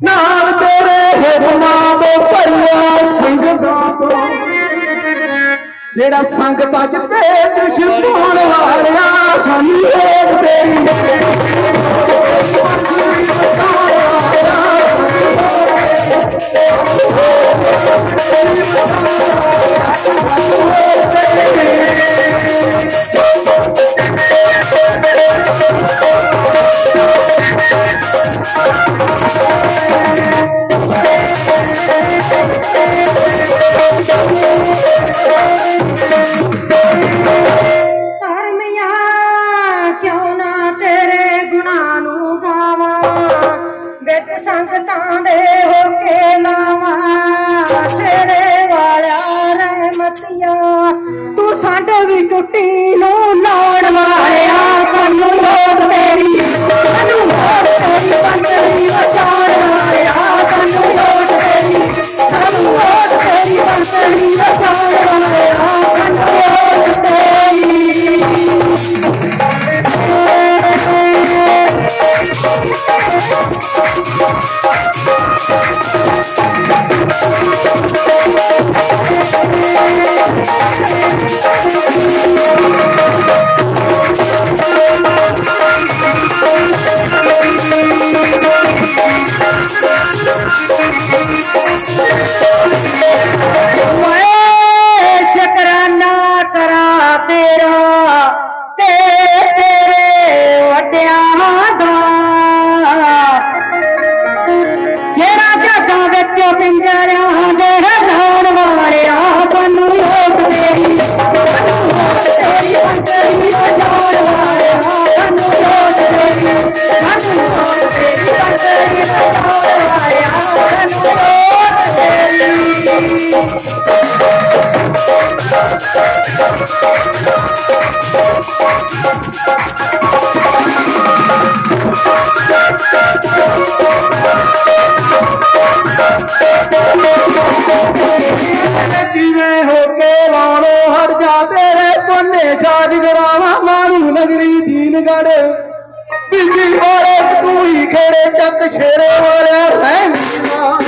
No! ਜਿਹੜਾ ਸੰਗਤ ਅੱਜ ਭੇਦ ਛਪਾਉਣ ਵਾਲਿਆ ਸਾਨੂੰ ਵੇਦ ਤੇਰੀ ಶಂಕರ ਜਿਵੇਂ ਹੋ ਕੇ ਲਾਣੋ ਹਰ ਜਾ ਤੇਰੇ ਕੋਨੇ ਛਾਜ ਗਰਾਵਾ, ਮਾਰੂ ਨਗਰੀ ਦੀਨਗੜ ਬਿਜ਼ੀ ਵਾਲੇ ਤੂੰ ਹੀ ਖੇੜੇ, ਚੱਕ ਸ਼ੇਰੇ ਵਾਲਿਆ, ਰਹਿਣੀ ਮਾਂ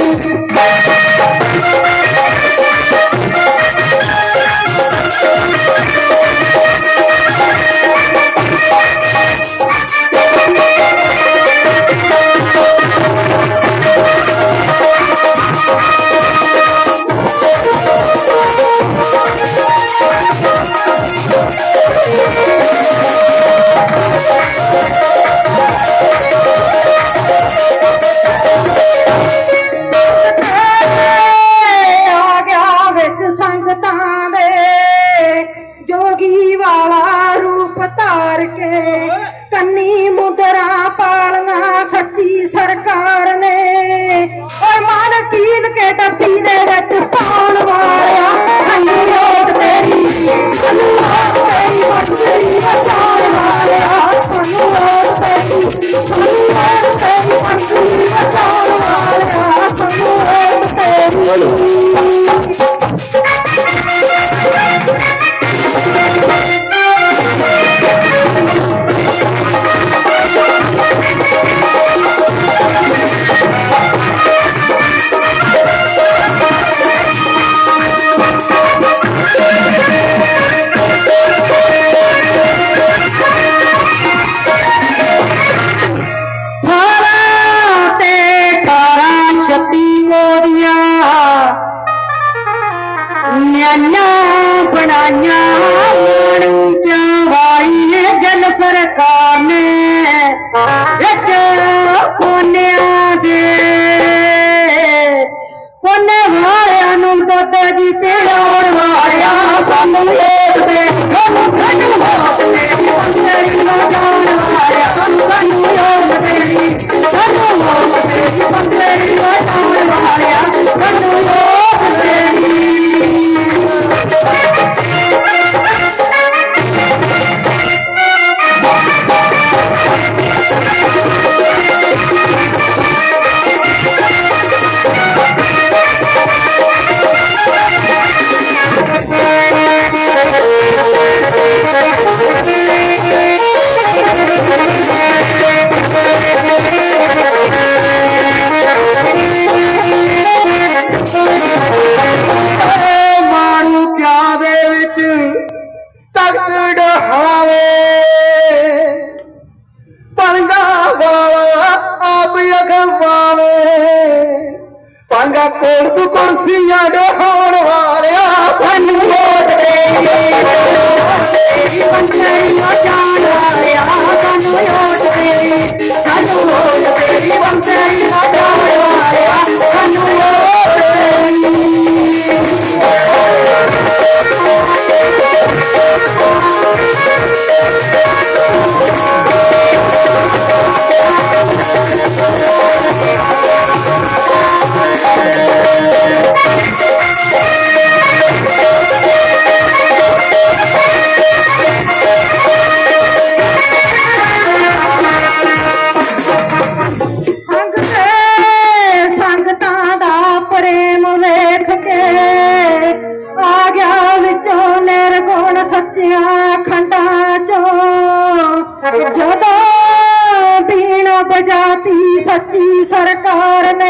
ਜਾਤੀ ਸੱਚੀ ਸਰਕਾਰ ਨੇ।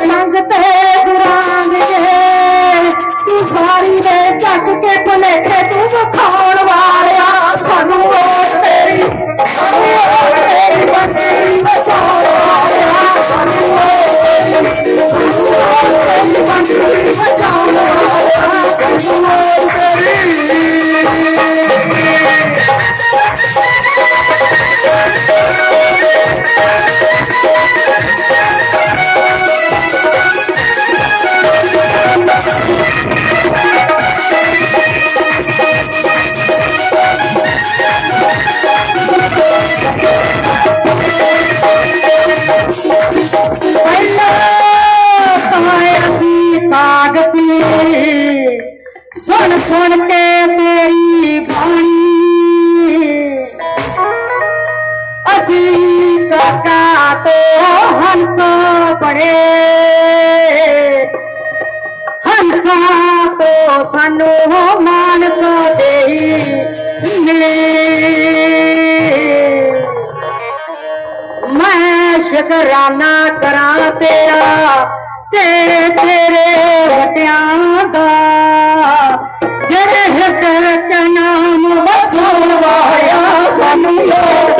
ਸੰਗ ਤੇ ਗੁਰਾਂ ਦੇ ਤੂੰ ਸਾਰੀ ਦੇ ਚੱਕ ਕੇ ਭੁਲੇਖੇ ਤੂੰ ਵਿਖਾਉਣ ਵਾਲਿਆ ਸਾਨੂੰ ਮਾਨਸ ਦੇਈ ਮਿਲੇ। ਮੈਂ ਸ਼ੁਕਰਾਨਾ ਕਰਾਂ ਤੇਰਾ ਤੇ ਤੇਰੇ ਵਟਿਆਂ ਦਾ। ਜਿਹੜੇ ਹਿਰਦੇ ਵਿੱਚ ਨਾਮ ਵਸਾਉਣ ਵਾਲਿਆ ਸਾਨੂੰ ਲੋੜ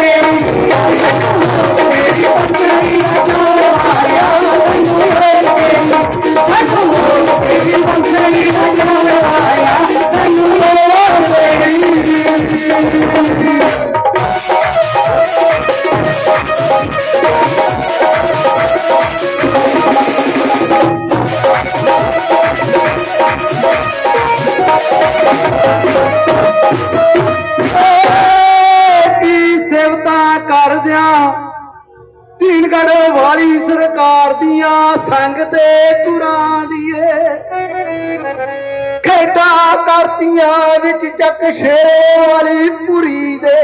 ਖੇਡਾਂ ਵਿੱਚ ਚੱਕ ਸ਼ੇਰੇ ਵਾਲੀ ਪੁਰੀ ਦੇ।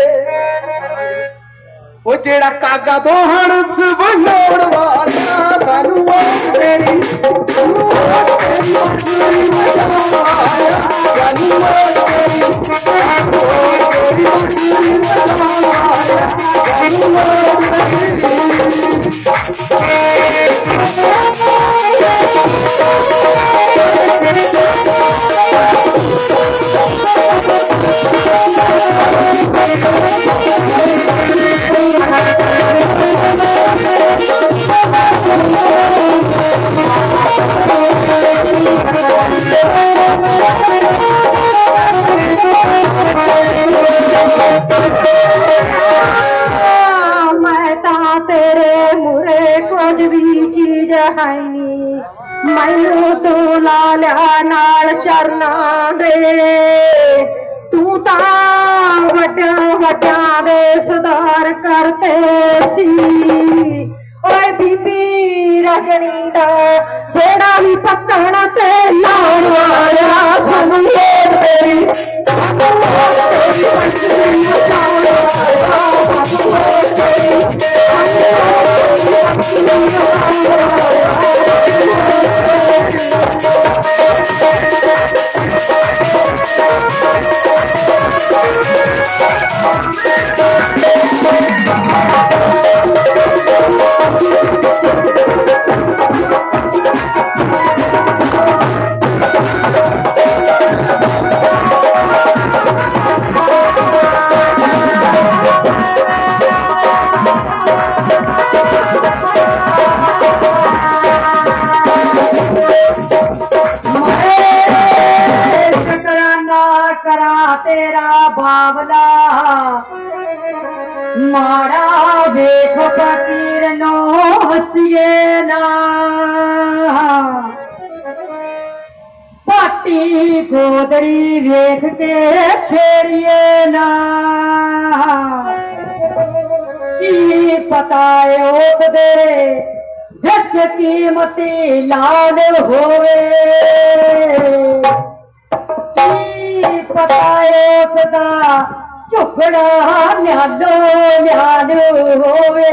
ਉਹ ਜਿਹੜਾ ਕਾਗਾ ਤੋਂ ਹਣਸ ਵਾਲਾ ਸਾਨੂੰ ਉਹ ਤੇਰੀ ਨਾਲ ਦੇ। ਤੂੰ ਤਾਂ ਵੱਡਿਆਂ ਵੱਡਿਆਂ ਦੇ ਸੁਧਾਰ ਕਰਤੇ ਸੀ। ਓਏ ਬੀਬੀ ਰਜਣੀ ਦਾ ਬੇੜਾ ਵੀ ਪੱਤਣ ਤੇ ਲਾਉਣ ਵਾਲਿਆ ਸਾਨੂੰ ਲੋੜ ਤੇਰੀ। ਸਾਨੂੰ ਲੋੜ ਤੇਰੀ ਬੰਸਰੀ ਵਜਾਉਣ ਵਾਲਿਆ ਸਾਨੂੰ ਲੋੜ ਤੇਰੀ ਸਾਨੂੰ ਲੋੜ ਤੇਰੀ ਬੰਸਰੀ ਵਜਾਉਣ ਵਾਲਿਆ ਮੈਂ ਵੇਖ ਫਕੀਰ ਨੂੰ ਹਸੀਏ ਨਾ। ਪਾਟੀ ਗੋਦੜੀ ਵੇਖ ਕੇ ਛੇੜੀਏ ਨਾ। ਕੀ ਪਤਾ ਏ ਉਸ ਵਿੱਚ ਕੀਮਤੀ ਲਾਲ ਹੋਵੇ? ਕੀ ਪਤਾ ਏ ਉਸ ਦਾ ਝੁਕੜਾ ਨਿਆਲੋ ਨਿਆਲੋ ਹੋਵੇ।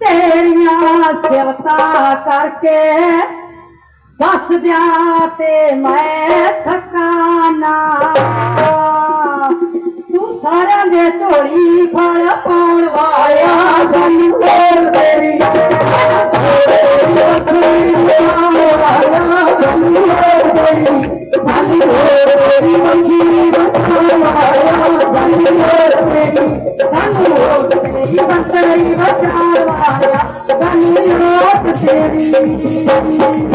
ਤੇਰੀਆਂ ਸਿਵਤਾ ਕਰਕੇ ਦੱਸ ਦਿਆਂ ਤੇ ਮੈਂ ਥਕਾਨਾ ਤੂੰ ਸਾਰਿਆਂ ਦੇ ਝੋਲੀ ਫਲ ਪਾਉਣ ਵਾਲਾ ਸਾਨੂੰ। ਹੋਰ ਤੇਰੀ ਤੇਰੀ ਬੱਕਰੀ ਵਾਲਿਆ ਸਾਨੂੰ ਹੋਰ ਤੇਰੀ ਤੇਰੀ